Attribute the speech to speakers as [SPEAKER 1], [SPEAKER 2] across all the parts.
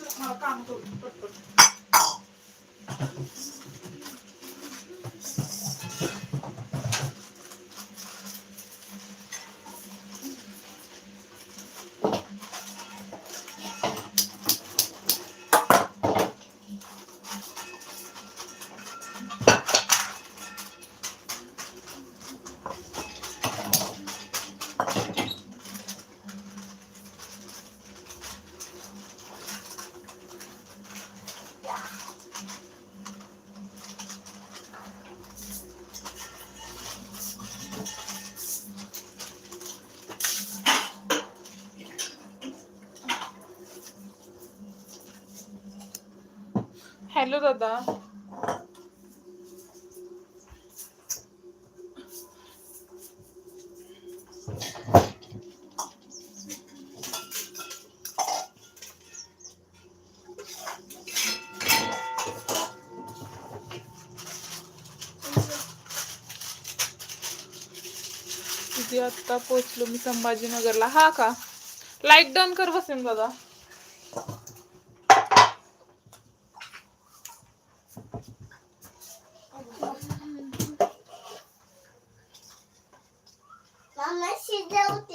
[SPEAKER 1] मला काम करू पटपट हॅलो दादा. किती आत्ता पोचलो मी संभाजीनगरला. हा का? लाइट डन कर बसेन दादा.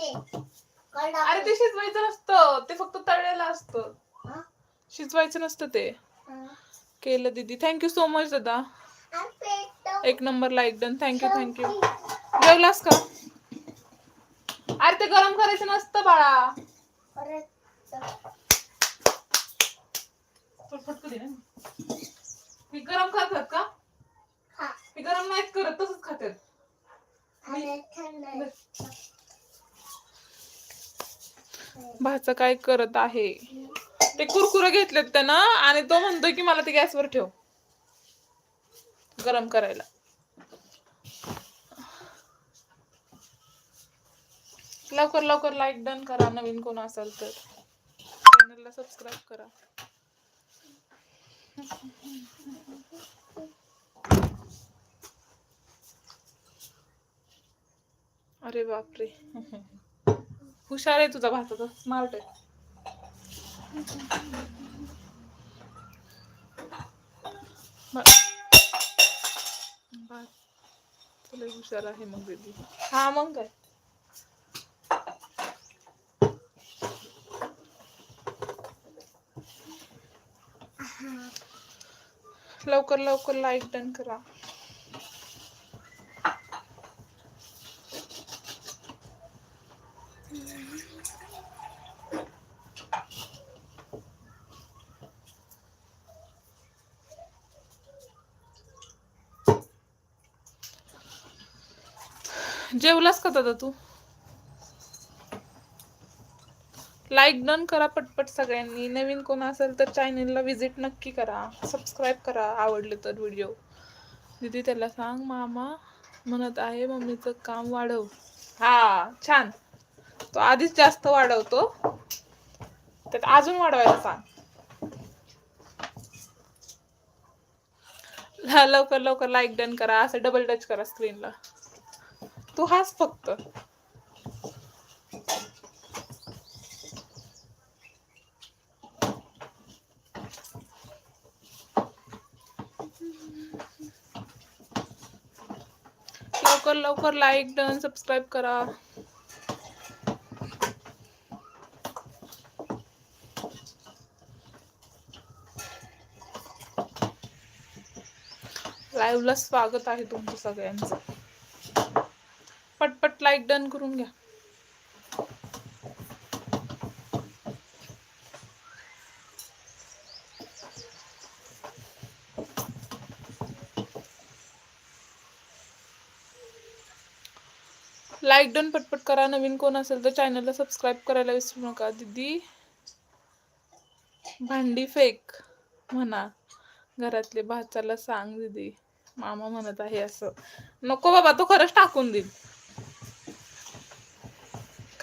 [SPEAKER 1] अरे ते शिजवायचं नसतं. ते फक्त तळलेलं असतं. शिजवायचं नसतं ते. केलं दीदी. थँक्यू सो मच दादा. एक number like done thank you thank you जेवलास का? अरे ते गरम करायचं नसतं बाळा. हे गरम करतात का? हे. गरम नाहीत करत तसंच खातात. भाचं काय करत आहे? ते कुरकुरे घेतलेत त्यानं आणि तो म्हणतोय की मला ते गॅसवर ठेव. गरम करायला. लवकर लवकर लाईक डन करा. नवीन कोण असेल तर. चॅनलला सबस्क्राईब करा. अरे बापरे. हुशार आहे तुझा भाताचा. स्मार्ट आहे. तुला हुशार आहे मग दीदी हा मग काय? लवकर लवकर लाईक डन करा. जेवलास का दादा तू? लाईक डन करा पटपट सगळ्यांनी. नवीन कोण असेल तर चॅनलला व्हिजिट नक्की करा. सबस्क्राईब करा आवडले तर व्हिडिओ दीदी त्याला सांग मामा म्हणत आहे मम्मीचं काम वाढव. हा छान. तो आधीच जास्त वाढवतो. त्यात अजून वाढवायला सांग. लवकर लवकर लाईक डन करा. असं डबल टच करा स्क्रीनला तू हाच फक्त. लवकर लवकर लाईक डन सबस्क्राईब करा. लाईव्हला स्वागत आहे तुमचं सगळ्यांचं. पटपट लाईक डन करून घ्या. लाईक डन पटपट करा. नवीन कोण असेल तर चॅनलला सबस्क्राईब करायला विसरू नका. दीदी भांडी फेक म्हणा. घरातले भाचाला सांग दिदी. मामा म्हणत आहे असं. नको बाबा तो खरंच टाकून देईल.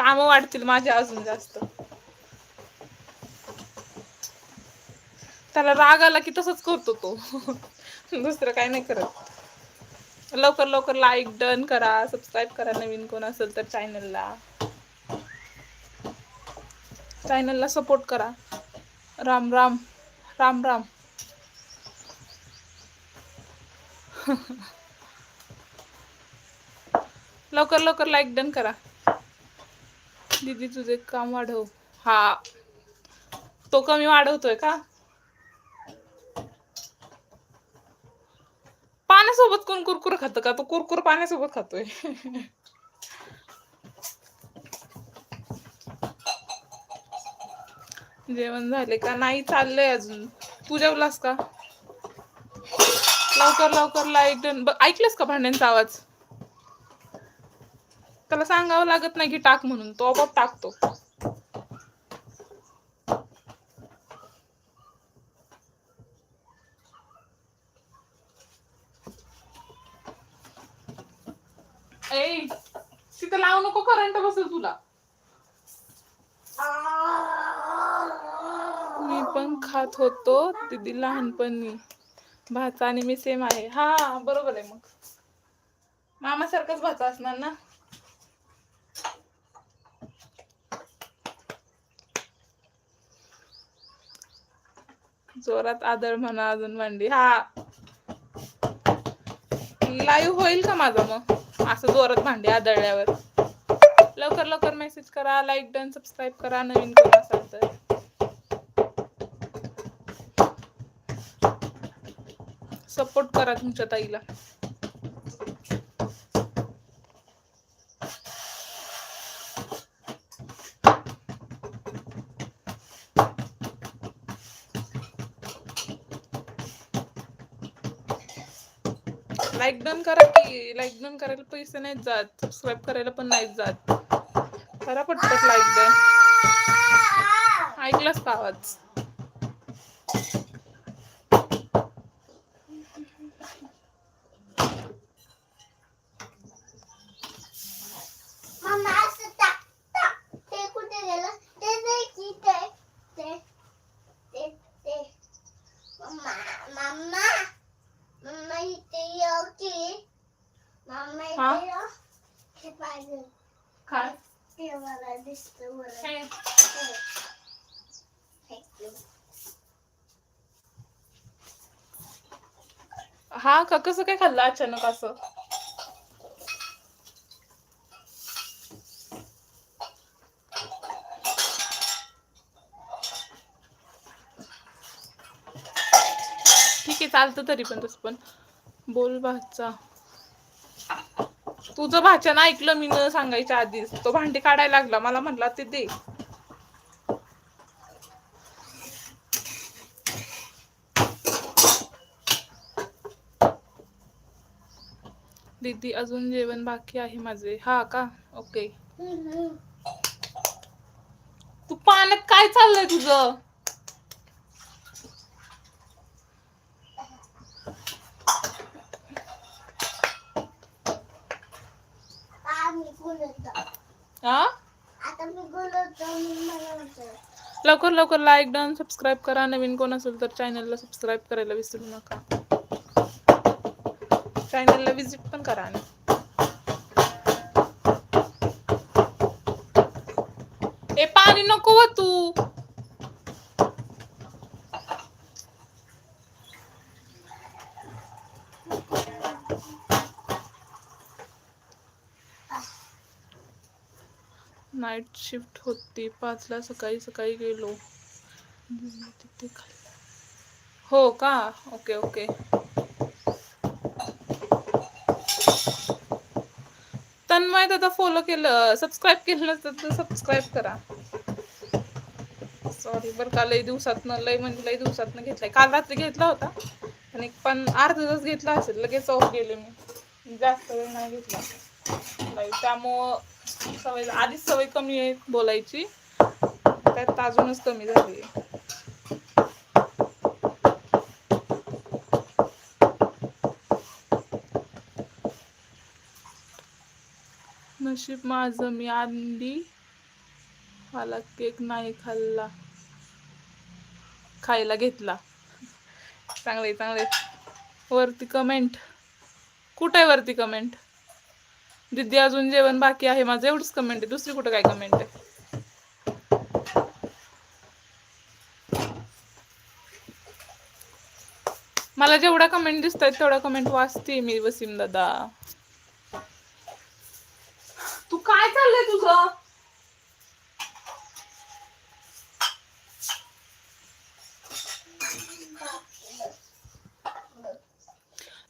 [SPEAKER 1] काम वाढतील माझे अजून जास्त. त्याला राग आला की तसंच करतो तो. दुसरं काही नाही करत. लवकर लवकर लाईक डन करा सबस्क्राईब करा नवीन कोण असेल तर चॅनलला चॅनलला सपोर्ट करा. राम राम राम राम. लवकर लवकर लाईक डन करा. दीदी तुझे काम वाढव. हा. तो कमी वाढवतोय का? पाण्यासोबत कोण कुरकुर खात का? तो कुरकुर पाण्यासोबत खातोय. जेवण झाले का? नाही चाललंय अजून. तू जेवलास का? लवकर लवकर लाइट डन. ऐकलंस का भांड्यांचा आवाज? त्याला सांगावं लागत नाही की टाक म्हणून तो आपोआप टाकतो. ए तिथं लावू नको करंट बसेल तुला. मी पण खात होतो दिदी लहानपणी. भाचा आणि मी सेम आहे. हा बरोबर आहे मग. मामासारखाच भाचा असणार ना? जोरात आदळ म्हणा अजून मांडी. हा. लाईव्ह होईल का माझा मग? असं जोरात भांडी आदळल्यावर. लवकर लवकर मेसेज करा लाईक डन सबस्क्राईब करा नवीन कोण असाल तर. सपोर्ट करा तुमच्या ताईला. लाईक डन करा की लाईक डन करायला पैसे नाहीत जात. सबस्क्राईब करायला पण नाहीत जात. करा पटपट लाईक डन ऐकलाच का आवाज
[SPEAKER 2] मम्मा असं टाक टाक ते कुठे गेलं ते दे की ते ते ते ते मम्मा मम्मा मम्मा इथे येऊ की मम्मा
[SPEAKER 1] हा?
[SPEAKER 2] इथे येऊ हे पाहिजे
[SPEAKER 1] काय
[SPEAKER 2] ते मला दिसतं बरं ते. Thank you.
[SPEAKER 1] हा का? कसं काय खाल्लं अचानक असं? ठीक आहे चालतं तरी पण तसं पण. बोल भाचा. तुझं भाच्यानं ऐकलं मी न सांगायच्या आधीच. तो भांडी काढायला लागला. मला म्हटला ते दे. दीदी अजून जेवण बाकी आहे माझे. हा का? ओके. तू पाण्यात काय तुझं. हा
[SPEAKER 2] बनवतो
[SPEAKER 1] लवकर लवकर लाईक डन सबस्क्राईब करा. नवीन तर चॅनलला सबस्क्राईब करायला विसरू नका. चॅनलला विजिट पण करा आणि. ए पाणी नको व तू. नाईट शिफ्ट होती. पाचला सकाळी सकाळी गेलो. तिथे. हो का? ओके ओके तन्मय दादा फॉलो केलं सबस्क्राईब केलं तर सबस्क्राईब करा. सॉरी बरं का लई दिवसातनं लई म्हणजे लई दिवसातनं घेतलाय. काल रात्री घेतला होता आणि पण अर्धा तास घेतला असेल लगेच ऑफ गेले मी. जास्त वेळ नाही घेतला. नाही त्यामुळं सवय आधीच सवय कमी आहे बोलायची. त्यात अजूनच कमी झाली आहे. नशीब माझं मी आंधी मला केक नाही खाल्ला. खायला घेतला. चांगले चांगले. वरती कमेंट कुठे आहे वरती कमेंट दिदी अजून जेवण बाकी आहे माझं. एवढंच कमेंट आहे. दुसरी कुठं काय कमेंट आहे? मला जेवढा कमेंट दिसत आहेत तेवढा कमेंट वाचते मी वसीम दादा तू काय तुझं?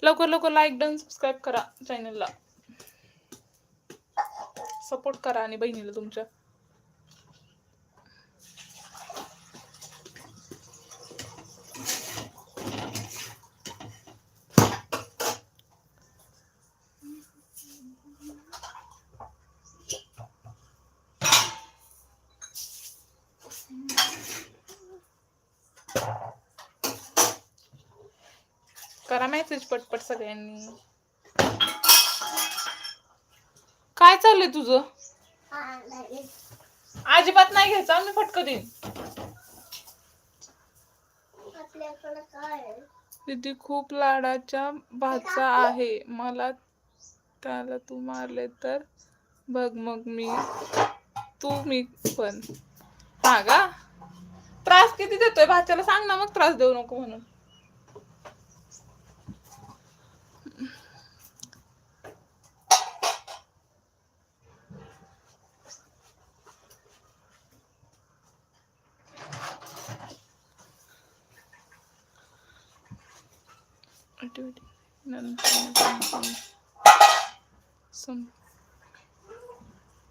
[SPEAKER 1] लवकर लवकर लाईक डन सबस्क्राईब करा चॅनलला सपोर्ट करा आणि बहिणीला तुमच्या. करा मेसेज पटपट सगळ्यांनी. काय चाललंय तुझं? अजिबात नाही घ्यायचं मी फटकं देईन? दीदी खूप लाडाच्या भाचा आहे. मला त्याला तू मारले तर बघ मग मी तू मी पण. हा का? त्रास किती देतोय भाच्याला? सांग ना मग त्रास देऊ नको म्हणून.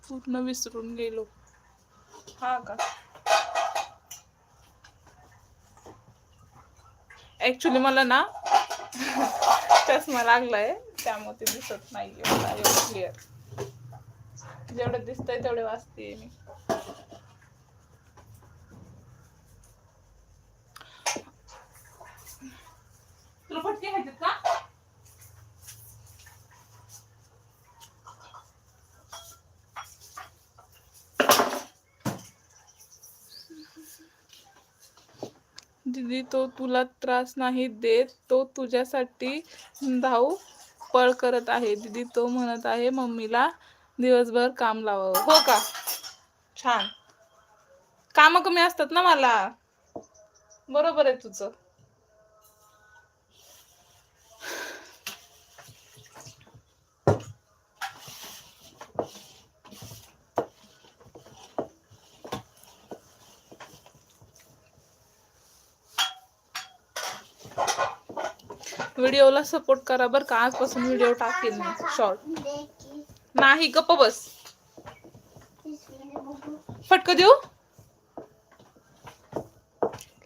[SPEAKER 1] पूर्ण विसरून गेलो. हा का? ऍक्च्युली मला ना चष्मा लागलाय त्यामुळे ते दिसत नाही एवढं क्लिअर जेवढं दिसतंय तेवढे वाचते मी तुला फटके खायचे का दीदी तो तुला त्रास नाही देत तो तुझ्यासाठी धाव पळ करत आहे. दीदी तो म्हणत आहे मम्मीला दिवसभर काम लावावं. हो का? छान. काम कमी असतात ना मला. बरोबर आहे तुझं. व्हिडिओला सपोर्ट करा बरं का. आजपासून व्हिडिओ टाकेल मी. शॉर्ट नाही गप्प बस. फटक देऊ?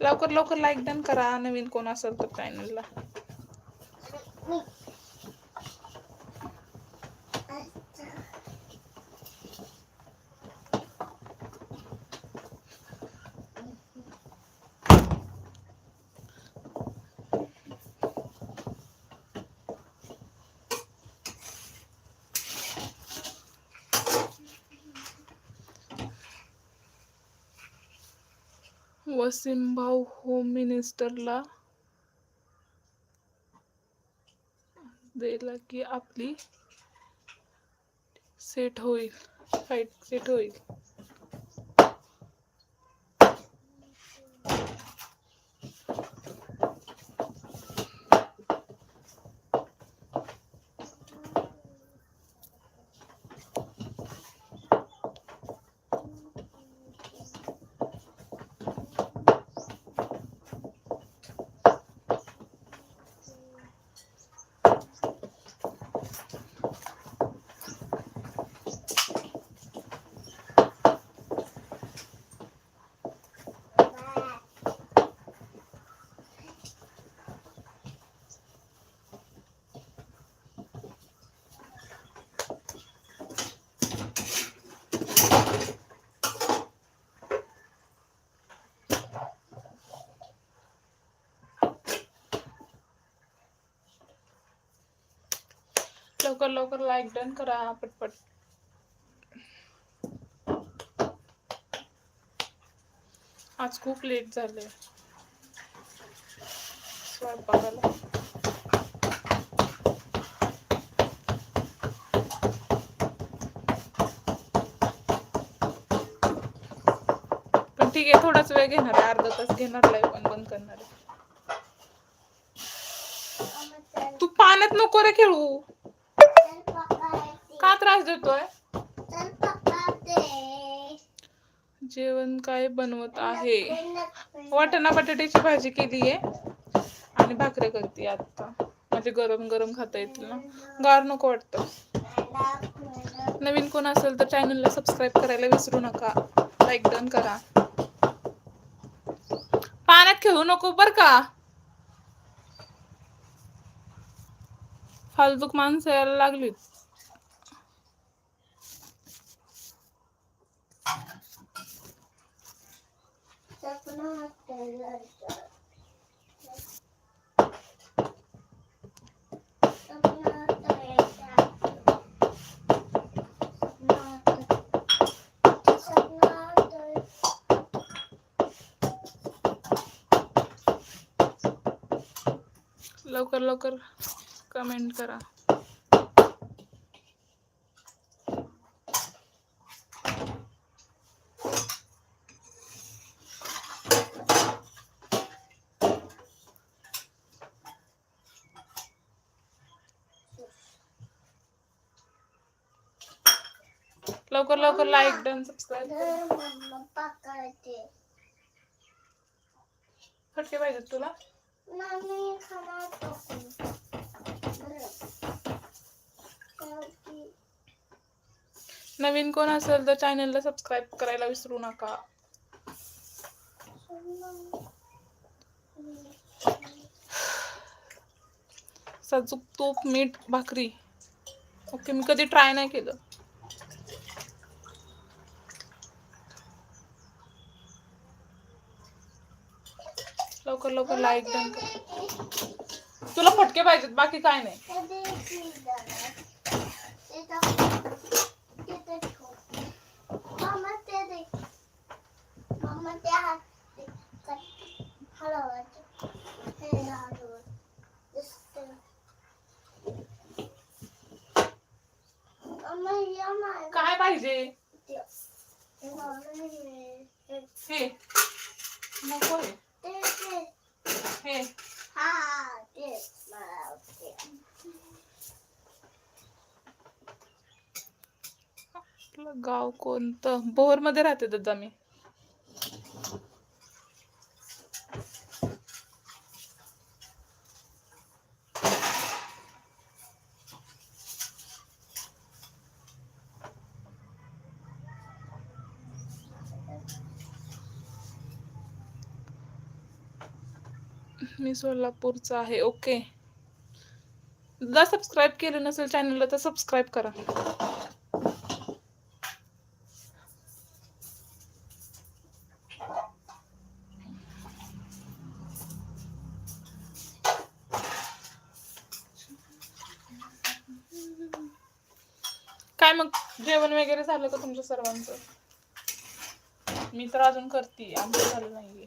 [SPEAKER 1] लवकर लवकर लाईक डन करा. नवीन कोण असेल तर चॅनलला वसीम भाऊ होम मिनिस्टरला दिला की आपली सेट होईल. फाईट सेट होईल. लवकर लवकर लाईक डन करा पटपट. आज खूप लेट झाले. स्वयंपाकाला. पण ठीक आहे थोडाच वेळ घेणार आहे अर्धा तास घेणार लाईव्ह पण बंद करणार आहे. तू पाण्यात नको रे खेळू. का त्रास देतोय? जेवण काय बनवत आहे. वाटाणा बटाट्याची भाजी केली आहे आणि भाकऱ्या करते आता. म्हणजे गरम गरम खाता येतील ना. गार नको वाटतं. नवीन कोण असेल तर चॅनलला सबस्क्राईब करायला विसरू नका. लाईक डन करा. पाण्यात खेळू नको बर का. फालतूक माणसं यायला लागलीत. लवकर लवकर कमेंट करा. लवकर लवकर लाईक डन सबस्क्राईब फटके पाहिजेत तुला? नवीन कोण असेल तर चॅनलला सबस्क्राईब करायला विसरू नका. साजूक तूप मीठ भाकरी. ओके मी कधी ट्राय नाही केलं. लवकर लवकर लाईक डन कर. तुला फटके पाहिजेत बाकी काय नाही. काय पाहिजे? नको
[SPEAKER 2] आहे.
[SPEAKER 1] हे.
[SPEAKER 2] हा मला
[SPEAKER 1] आपलं गाव कोणतं? बोरमध्ये राहते दादा मी. मी सोलापूरचा आहे. ओके जर सबस्क्राईब केलं नसेल चॅनलला तर सबस्क्राईब करा. काय मग? जेवण वगैरे झालं का तुमच्या सर्वांचं? मी तर अजून करते आमचं झालं नाहीये.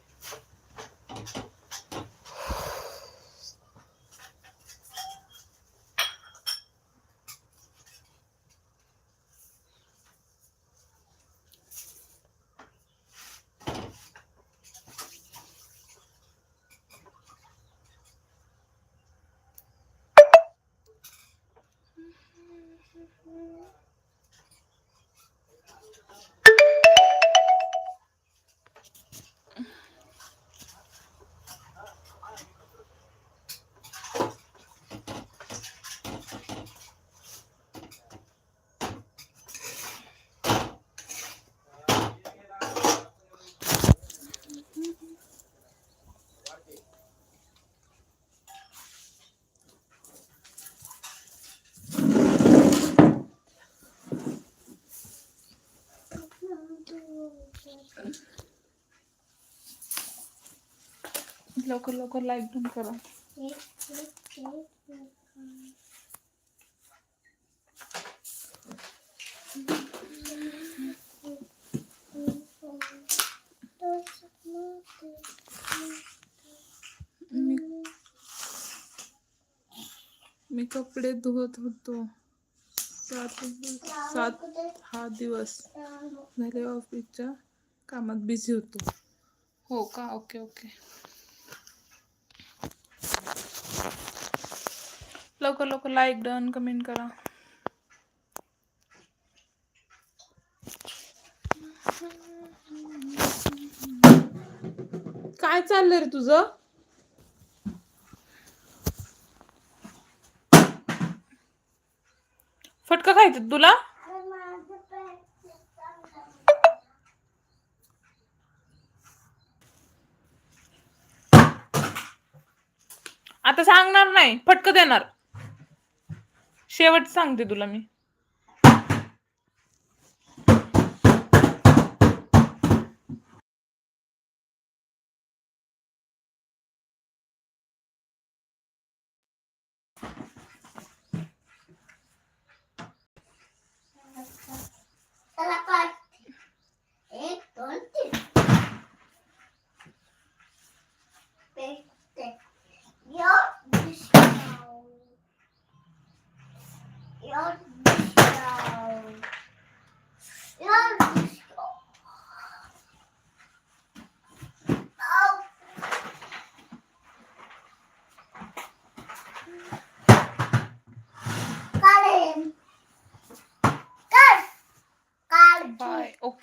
[SPEAKER 1] लवकर लवकर लाइक डन करा।
[SPEAKER 2] मी
[SPEAKER 1] मी कपडे धुवत होतो। सात सात हा दिवस झाले ऑफिसच्या कामात बिझी होतो. हो का? ओके ओके लवकर लवकर लाईक डन कमेंट करा. काय चाललंय रे तुझं? फटका खायचं तुला. आता सांगणार नाही फटक देणार. शेवट सांगते तुला मी.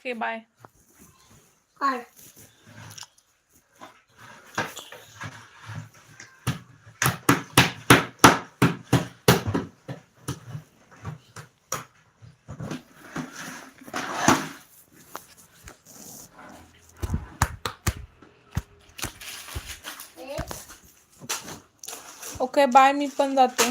[SPEAKER 1] बाय ओके बाय
[SPEAKER 2] काढ. एक
[SPEAKER 1] ओके बाय मी पण जाते